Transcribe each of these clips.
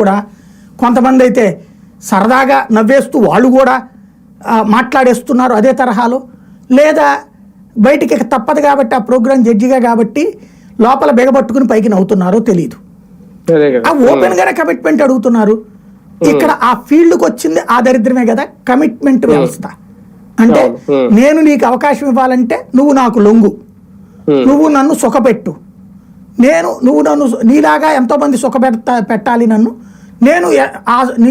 కూడా కొంతమంది అయితే సరదాగా నవ్వేస్తూ వాళ్ళు కూడా మాట్లాడేస్తున్నారు అదే తరహాలో. లేదా బయటికి తప్పదు కాబట్టి ఆ ప్రోగ్రాం జడ్జిగా కాబట్టి లోపల బెగబట్టుకుని పైకి నవ్వుతున్నారో తెలియదు ఆ ఓపెన్ గానే కమిట్మెంట్ అడుగుతున్నారు. ఇక్కడ ఆ ఫీల్డ్కి వచ్చింది ఆ దరిద్రమే కదా కమిట్మెంట్ వ్యవస్థ. అంటే. నేను నీకు అవకాశం ఇవ్వాలంటే నువ్వు నాకు లొంగు. నువ్వు నన్ను సుఖపెట్టు. నేను నువ్వు నన్ను నీలాగా ఎంతో మంది సుఖపెడతా పెట్టాలి నన్ను. నేను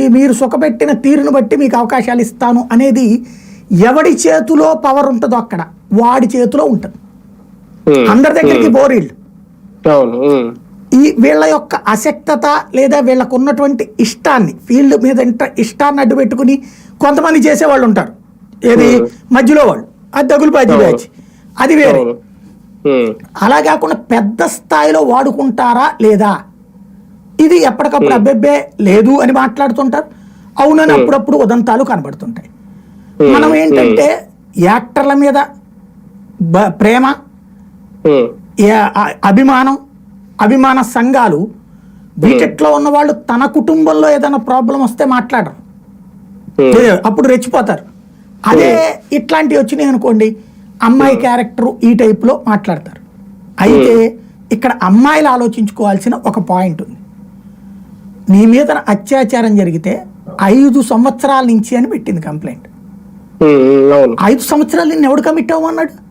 మీరు సుఖపెట్టిన తీరును బట్టి మీకు అవకాశాలు ఇస్తాను అనేది ఎవడి చేతిలో పవర్ ఉంటుందో అక్కడ. వాడి చేతిలో ఉంటుంది. అందరి దగ్గరికి బోరీళ్ళు. ఈ వీళ్ళ యొక్క అసక్తత లేదా వీళ్ళకు ఉన్నటువంటి ఇష్టాన్ని ఫీల్డ్ మీద ఇంట- ఇష్టాన్ని అడ్డు పెట్టుకుని కొంతమంది చేసేవాళ్ళు ఉంటారు. ఏది మధ్యలో వాళ్ళు. అది దగులుబాజీ. బ్యాచ్. అది వేరే. అలా కాకుండా పెద్ద స్థాయిలో వాడుకుంటారా లేదా? ఇది ఎప్పటికప్పుడు అబ్బెబ్బే లేదు అని మాట్లాడుతుంటారు. అవునని అప్పుడప్పుడు ఉదంతాలు కనబడుతుంటాయి. మనం ఏంటంటే యాక్టర్ల మీద ప్రేమ అభిమానం అభిమాన సంఘాలు బీటెక్లో ఉన్న వాళ్ళు తన కుటుంబంలో ఏదైనా ప్రాబ్లం వస్తే మాట్లాడరు. అప్పుడు రెచ్చిపోతారు. అదే ఇట్లాంటివి వచ్చినాయి అనుకోండి అమ్మాయి క్యారెక్టర్ ఈ టైప్లో మాట్లాడతారు. అయితే ఇక్కడ అమ్మాయిలు ఆలోచించుకోవాల్సిన ఒక పాయింట్ నీ మీద అత్యాచారం జరిగితే ఐదు సంవత్సరాల నుంచి అని పెట్టింది కంప్లైంట్. ఐదు సంవత్సరాలు నిన్ను ఎవడు కమిట్ అవ్వమన్నాడు?